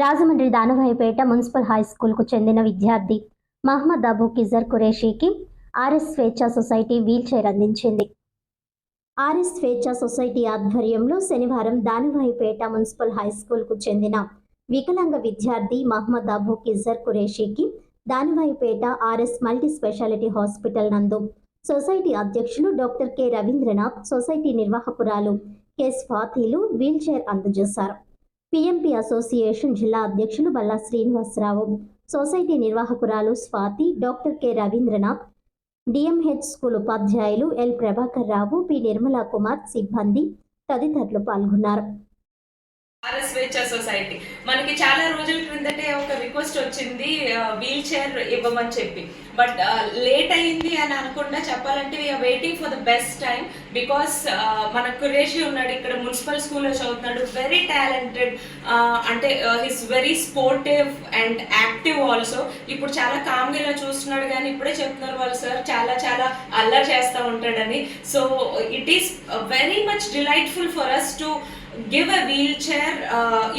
Rajahmundry దానభాయిపేట municipal high స్కూల్కు చెందిన విద్యార్థి మహమ్మద్ అబు కిజర్ ఖురేషీకి RS Swechha society wheelchair అందించింది. ఆర్ఎస్ స్వేచ్ఛా సొసైటీ ఆధ్వర్యంలో శనివారం దానవాయిపేట మున్సిపల్ హై స్కూల్కు చెందిన వికలాంగ విద్యార్థి Mohammed Abu Kizar ఖురేషీకి Danavaipeta RS multi speciality hospital నందు సొసైటీ అధ్యక్షులు డాక్టర్ కె రవీంద్రనాథ్ సొసైటీ నిర్వాహకురాలు కె స్వాతిలు వీల్ చైర్ అందజేశారు. పిఎంపి అసోసియేషన్ జిల్లా అధ్యక్షులు Balla Srinivasarao society నిర్వాహకురాలు Swathi doctor K Ravindranath DMH school ఉపాధ్యాయులు ఎల్ ప్రభాకర్ రావు పి నిర్మలా కుమార్ సిబ్బంది తదితరులు పాల్గొన్నారు. స్వేచ్ఛ సొసైటీ. మనకి చాలా రోజుల రిక్వెస్ట్ వచ్చింది వీల్ చైర్ ఇవ్వమని చెప్పి. బట్ లేట్ అయింది అని అనుకుండా చెప్పాలంటే we're waiting for the best time because మన కురేషి ఉన్నాడు ఇక్కడ మున్సిపల్ స్కూల్లో చదువుతున్నాడు వెరీ టాలెంటెడ్ అంటే his very sportive and active also ఇప్పుడు చాలా కామ్గా ఇలా చూస్తున్నాడు కానీ ఇప్పుడే చెప్తున్నారు వాళ్ళు సార్ చాలా చాలా అల్లరి చేస్తూ ఉంటాడని. So it is very much delightful for us to give a wheelchair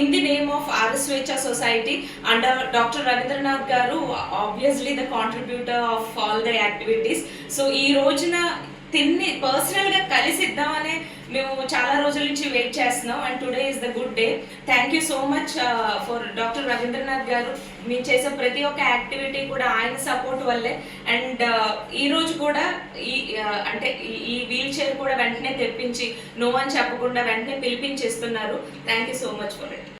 in the name of R Swechha society under doctor doctor Ravindranath గారు obviously the contributor of all the activities so ఈ రోజున తిన్ని పర్సనల్గా కలిసి ఇద్దామనే మేము చాలా రోజుల నుంచి wait చేస్తున్నాం and today is the good day thank you so much for doctor Ravindranath గారు. మీరు చేసే ప్రతి ఒక్క యాక్టివిటీ కూడా ఆయన సపోర్ట్ వల్లే. అండ్ uh, ఈ రోజు కూడా ఈ uh, అంటే ఈ- వీల్ చైర్ కూడా వెంటనే తెప్పించి నో అని చెప్పకుండా వెంటనే పిలిపించేస్తున్నారు. Thank you so much for it